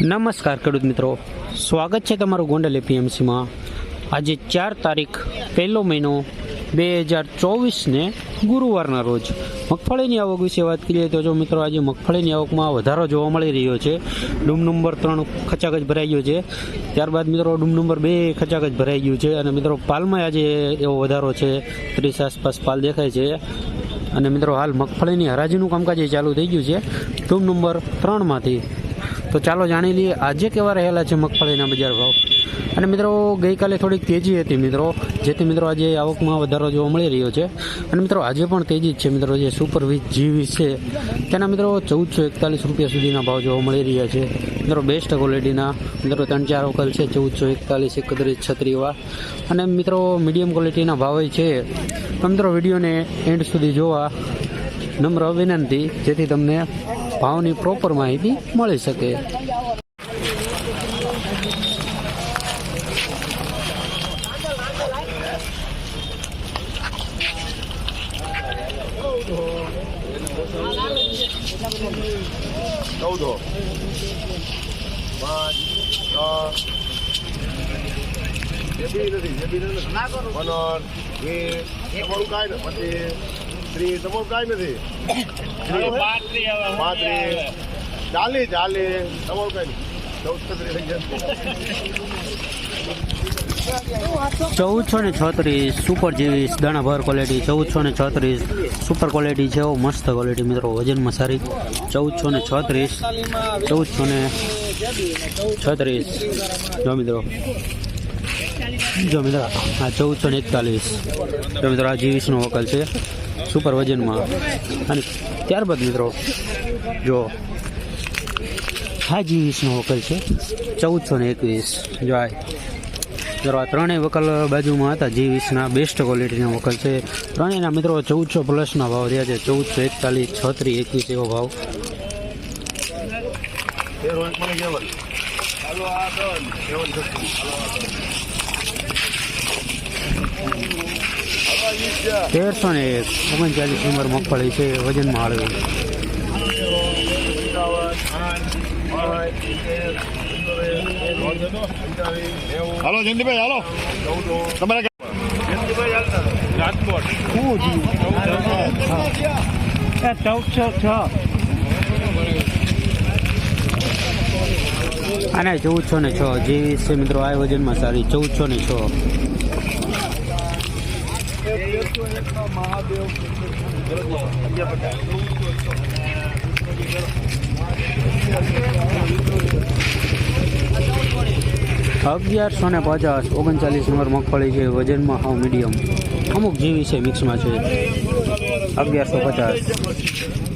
નમસ્કાર ખેડૂત મિત્રો. સ્વાગત છે તમારું ગોંડલ એપીએમસીમાં આજે ચાર તારીખ, પહેલો મહિનો બે હજાર ચોવીસને ગુરુવારના રોજ. મગફળીની આવક વિશે વાત કરીએ તો જો મિત્રો આજે મગફળીની આવકમાં વધારો જોવા મળી રહ્યો છે. ડૂમ નંબર ત્રણ ખચાખચ ભરાઈ ગયો છે. ત્યારબાદ મિત્રો ડૂમ નંબર બે ખચાખચ ભરાઈ ગયું છે અને મિત્રો પાલમાં આજે એવો વધારો છે. ત્રીસ આસપાસ પાલ દેખાય છે. અને મિત્રો હાલ મગફળીની હરાજીનું કામકાજ એ ચાલુ થઈ ગયું છે. ડૂમ નંબર ત્રણમાંથી તો ચાલો જાણી લઈએ, આજે કેવા રહેલા છે મગફળીના બજાર ભાવ? અને મિત્રો, ગઈકાલે થોડીક તેજી હતી મિત્રો, જેથી મિત્રો આજે આવકમાં વધારો જોવા મળી રહ્યો છે. અને મિત્રો, આજે પણ તેજી જ છે મિત્રો, જે સુપર વીજ જીવી છે, તેના મિત્રો ચૌદસો એકતાલીસ રૂપિયા સુધીના ભાવ જોવા મળી રહ્યા છે. મિત્રો બેસ્ટ ક્વોલિટીના મિત્રો, ત્રણ ચાર વકલ છે, ચૌદસો એકતાલીસ એકત્રીસ છત્રીવા અને મિત્રો મીડિયમ ક્વોલિટીના ભાવ છે. મિત્રો, વિડીયોને એન્ડ સુધી જોવા નમ્ર વિનંતી, જેથી તમને ભાવની પ્રોપર માહિતી મળી શકે. ચૌદો. પાંચ દસ જેબી નથી, એ બી નથી. પંદર વીસ તમારું કાંઈ નથી પછી ત્રીસ તમારું કાંઈ નથી. પાંત્રીસ. ચાલીસ ચાલીસ. તમારું કાંઈ ચૌદસો ને છત્રીસ સુપર જેવીસ દાણાભર ક્વોલિટી ચૌદસો ને છત્રીસ સુપર ક્વોલિટી છે. મસ્ત ક્વોલિટી મિત્રો, વજનમાં સારી. ચૌદસો ને છત્રીસ ચૌદસો ને છત્રીસ. જો મિત્રો. જો મિત્રો આ ચૌદસો ને એકતાલીસ. જો મિત્રો, આ જીવીસનો વકલ છે. સુપર વજનમાં. અને ત્યારબાદ મિત્રો, જો હાજી જીવીસનો વકલ છે, ચૌદસો ને એકવીસ. જો આ મિત્રો આ ત્રણેય વકલ બાજુમાં હતા, જી વીસના બેસ્ટ ક્વોલિટીના વકલ છે. ત્રણેયના મિત્રો ચૌદસો પ્લસના ભાવ રહ્યા છે, ચૌદસો એકતાલીસ છત્રીસ એકવીસ એવો ભાવ. તેર એક મને કેવલ હાલો આ દોન કેવલ છત્રીસ હાલો વીસ છે તેરસો ને એક ઓગણચાલીસ નંબર મગફળી છે વજનમાં હળવી હાલો જયંતિભાઈ હાલો. તમારે રાજકોટ ચૌદસો છ આના ચૌદસો ને છ જેવી છે મિત્રો આ વજનમાં સારી ચૌદસો ને છ. અગિયારસો ને પચાસ, ઓગણચાલીસ નંબર મગફળી છે, વજનમાં હાવ મીડિયમ અમુક જેવી છે મિક્સમાં છે. અગિયારસો પચાસ.